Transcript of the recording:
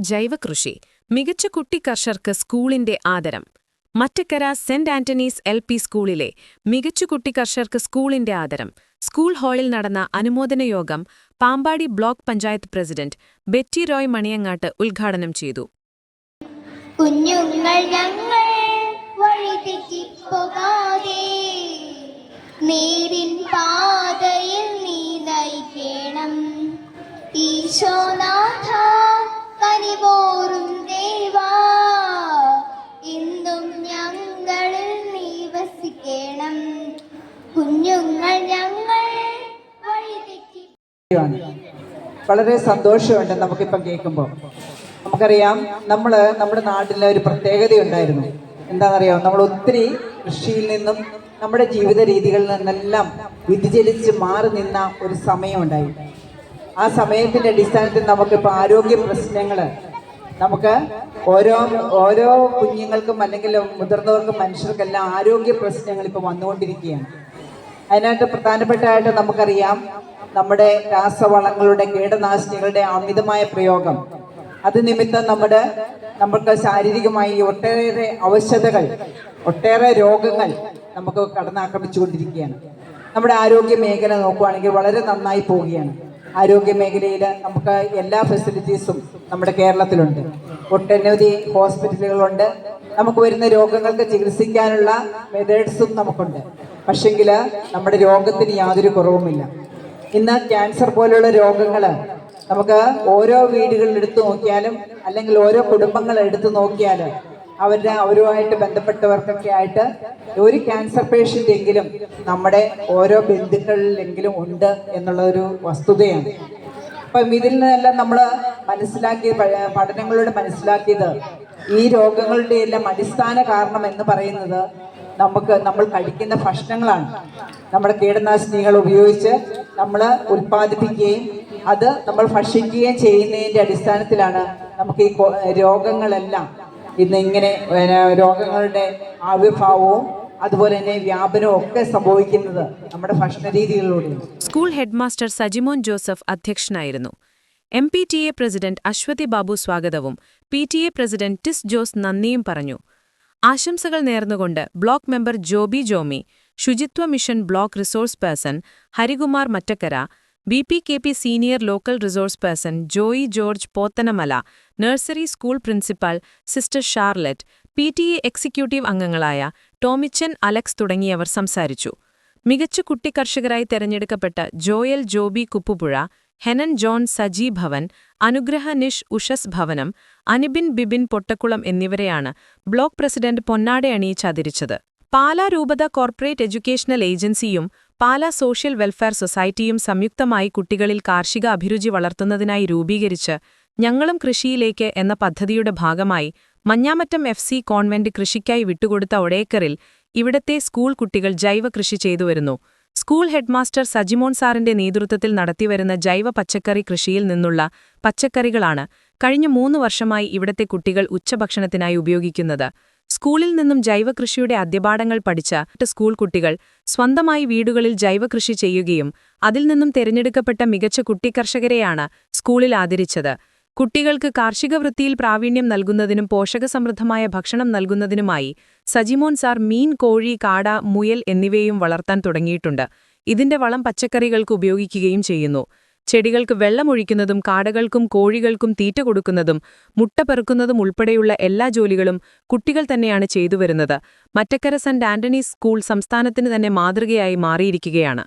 ജൈവകൃഷി മികച്ച കുട്ടി കർഷകർക്ക് സ്കൂളിന്റെ ആദരം. Mattakkara Saint Antony's L P സ്കൂളിലെ മികച്ച കുട്ടി കർഷകർക്ക് സ്കൂളിന്റെ ആദരം. സ്കൂൾ ഹാളിൽ നടന്ന അനുമോദന യോഗം Pampady block panchayat president Betty Roy Maniyangattu ഉദ്ഘാടനം ചെയ്തു. കുഞ്ഞുങ്ങൾ ഞങ്ങൾ നീ ഈശോനാഥ ദേവാ. ഇന്നും ഞങ്ങളിൽ നീ കുഞ്ഞുങ്ങൾ ഞങ്ങൾ. വളരെ സന്തോഷമുണ്ട് നമുക്കിപ്പം കേൾക്കുമ്പോൾ. നമുക്കറിയാം നമ്മൾ നമ്മുടെ നാട്ടിലെ ഒരു പ്രത്യേകതയുണ്ടായിരുന്നു എന്താണെന്നറിയാം? നമ്മൾ ഒത്തിരി കൃഷിയിൽ നിന്നും നമ്മുടെ ജീവിത രീതികളിൽ നിന്നെല്ലാം വ്യതിചലിച്ച് മാറി നിന്ന ഒരു സമയമുണ്ടായി ആ സമയത്തിന്റെ അടിസ്ഥാനത്തിൽ നമുക്കിപ്പോൾ ആരോഗ്യ പ്രശ്നങ്ങൾ നമുക്ക് ഓരോ ഓരോ കുഞ്ഞുങ്ങൾക്കും അല്ലെങ്കിൽ മുതിർന്നവർക്കും മനുഷ്യർക്കെല്ലാം ആരോഗ്യ പ്രശ്നങ്ങൾ ഇപ്പോൾ വന്നുകൊണ്ടിരിക്കുകയാണ്. അതിനായിട്ട് പ്രധാനപ്പെട്ടതായിട്ട് നമുക്കറിയാം നമ്മുടെ രാസവളങ്ങളുടെ കീടനാശിനികളുടെ അമിതമായ പ്രയോഗം. അത് നിമിത്തം നമ്മുടെ നമുക്ക് ശാരീരികമായി ഒട്ടേറെ അവശതകൾ ഒട്ടേറെ രോഗങ്ങൾ നമുക്ക് കടന്നാക്രമിച്ചുകൊണ്ടിരിക്കുകയാണ്. നമ്മുടെ ആരോഗ്യ മേഖല നോക്കുകയാണെങ്കിൽ വളരെ നന്നായി പോവുകയാണ്. ആരോഗ്യ മേഖലയിൽ നമുക്ക് എല്ലാ ഫെസിലിറ്റീസും നമ്മുടെ കേരളത്തിലുണ്ട്. ഒട്ടനവധി ഹോസ്പിറ്റലുകളുണ്ട് നമുക്ക് വരുന്ന രോഗങ്ങൾക്ക് ചികിത്സിക്കാനുള്ള മെത്തേഡ്സും നമുക്കുണ്ട്. പക്ഷെങ്കിൽ നമ്മുടെ രോഗത്തിന് യാതൊരു കുറവുമില്ല. ഇന്ന് ക്യാൻസർ പോലുള്ള രോഗങ്ങൾ നമുക്ക് ഓരോ വീടുകളിൽ എടുത്തു നോക്കിയാലും അല്ലെങ്കിൽ ഓരോ കുടുംബങ്ങൾ എടുത്തു നോക്കിയാൽ അവരുടെ അവരുമായിട്ട് ബന്ധപ്പെട്ടവർക്കൊക്കെ ആയിട്ട് ഒരു ക്യാൻസർ പേഷ്യന്റ് എങ്കിലും നമ്മുടെ ഓരോ ബന്ധുക്കളിലെങ്കിലും ഉണ്ട് എന്നുള്ളൊരു വസ്തുതയാണ്. അപ്പം ഇതിൽ നിന്നെല്ലാം നമ്മൾ മനസ്സിലാക്കിയ പഠനങ്ങളിലൂടെ മനസ്സിലാക്കിയത് ഈ രോഗങ്ങളുടെ എല്ലാം അടിസ്ഥാന കാരണം എന്ന് പറയുന്നത് നമുക്ക് നമ്മൾ കഴിക്കുന്ന ഭക്ഷണങ്ങളാണ്. നമ്മുടെ കീടനാശിനികൾ ഉപയോഗിച്ച് നമ്മൾ ഉൽപ്പാദിപ്പിക്കുകയും അത് നമ്മൾ ഭക്ഷിക്കുകയും ചെയ്യുന്നതിന്റെ അടിസ്ഥാനത്തിലാണ് നമുക്ക് ഈ രോഗങ്ങളെല്ലാം ഇന്ന് ഇങ്ങനെ രോഗങ്ങളുടെ ആവിർഭാവവും അതുപോലെ തന്നെ വ്യാപനവും ഒക്കെ സംഭവിക്കുന്നത് നമ്മുടെ ഭക്ഷണ രീതികളിലൂടെയാണ് സ്കൂൾ ഹെഡ്മാസ്റ്റർ സജിമോൻ ജോസഫ് അധ്യക്ഷനായിരുന്നു. M P T A president Aswathy Babu സ്വാഗതവും P T A president Tiss Jose നന്ദിയും പറഞ്ഞു. ആശംസകൾ നേർന്നുകൊണ്ട് ബ്ലോക്ക് മെമ്പർ ജോബി ജോമി ശുചിത്വ mission block resource person Harikumar Mattakkara B P K P senior local resource person Joy George Pothanamala nursery school principal sister Charlotte P T A executive അംഗങ്ങളായ Tomichan Alex തുടങ്ങിയവർ സംസാരിച്ചു. മികച്ച കുട്ടി കർഷകരായി തെരഞ്ഞെടുക്കപ്പെട്ട ജോയൽ ജോബി കുപ്പുപുഴ ഹെനൻ ജോൺ സജി ഭവൻ അനുഗ്രഹ നിഷ് ഉഷസ് ഭവനം അനിബിൻ ബിബിൻ പൊട്ടക്കുളം എന്നിവരെയാണ് ബ്ലോക്ക് പ്രസിഡന്റ് പൊന്നാടെ അണിയിച്ചതിരിച്ചത് പാലാ രൂപത കോർപ്പറേറ്റ് എഡ്യൂക്കേഷണൽ ഏജൻസിയും പാലാ സോഷ്യൽ വെൽഫെയർ സൊസൈറ്റിയും സംയുക്തമായി കുട്ടികളിൽ കാർഷിക അഭിരുചി വളർത്തുന്നതിനായി രൂപീകരിച്ച് ഞങ്ങളും കൃഷിയിലേക്ക് എന്ന പദ്ധതിയുടെ ഭാഗമായി മഞ്ഞാമറ്റം എഫ് സി കോൺവെന്റ് കൃഷിക്കായി വിട്ടുകൊടുത്ത ഒടേക്കറിൽ ഇവിടത്തെ സ്കൂൾ കുട്ടികൾ ജൈവ കൃഷി ചെയ്തുവരുന്നു സ്കൂൾ ഹെഡ്മാസ്റ്റർ സജിമോൻ സാറിന്റെ നേതൃത്വത്തിൽ നടത്തിവരുന്ന ജൈവ പച്ചക്കറി കൃഷിയിൽ നിന്നുള്ള പച്ചക്കറികളാണ് കഴിഞ്ഞ മൂന്ന് വർഷമായി ഇവിടത്തെ കുട്ടികൾ ഉച്ചഭക്ഷണത്തിനായി ഉപയോഗിക്കുന്നത്. സ്കൂളിൽ നിന്നും ജൈവകൃഷിയുടെ അധ്യപാഠങ്ങൾ പഠിച്ച സ്കൂൾ കുട്ടികൾ സ്വന്തമായി വീടുകളിൽ ജൈവകൃഷി ചെയ്യുകയും അതിൽ നിന്നും തിരഞ്ഞെടുക്കപ്പെട്ട മികച്ച കുട്ടിക്കർഷകരെയാണ് സ്കൂളിൽ ആദരിച്ചത്. കുട്ടികൾക്ക് കാർഷിക വൃത്തിയിൽ പ്രാവീണ്യം നൽകുന്നതിനും പോഷകസമൃദ്ധമായ ഭക്ഷണം നൽകുന്നതിനുമായി സജിമോൻ സാർ മീൻ കോഴി കാട മുയൽ എന്നിവയും വളർത്താൻ തുടങ്ങിയിട്ടുണ്ട്. ഇതിന്റെ വളം പച്ചക്കറികൾക്ക് ഉപയോഗിക്കുകയും ചെയ്യുന്നു. ചെടികൾക്ക് വെള്ളമൊഴിക്കുന്നതും കാടകൾക്കും കോഴികൾക്കും തീറ്റ കൊടുക്കുന്നതും മുട്ട പെറുക്കുന്നതും ഉൾപ്പെടെയുള്ള എല്ലാ ജോലികളും കുട്ടികൾ തന്നെയാണ് ചെയ്തുവരുന്നത് മറ്റക്കര സെന്റ് ആന്റണീസ് സ്കൂൾ സംസ്ഥാനത്തിന് തന്നെ മാതൃകയായി മാറിയിരിക്കുകയാണ്.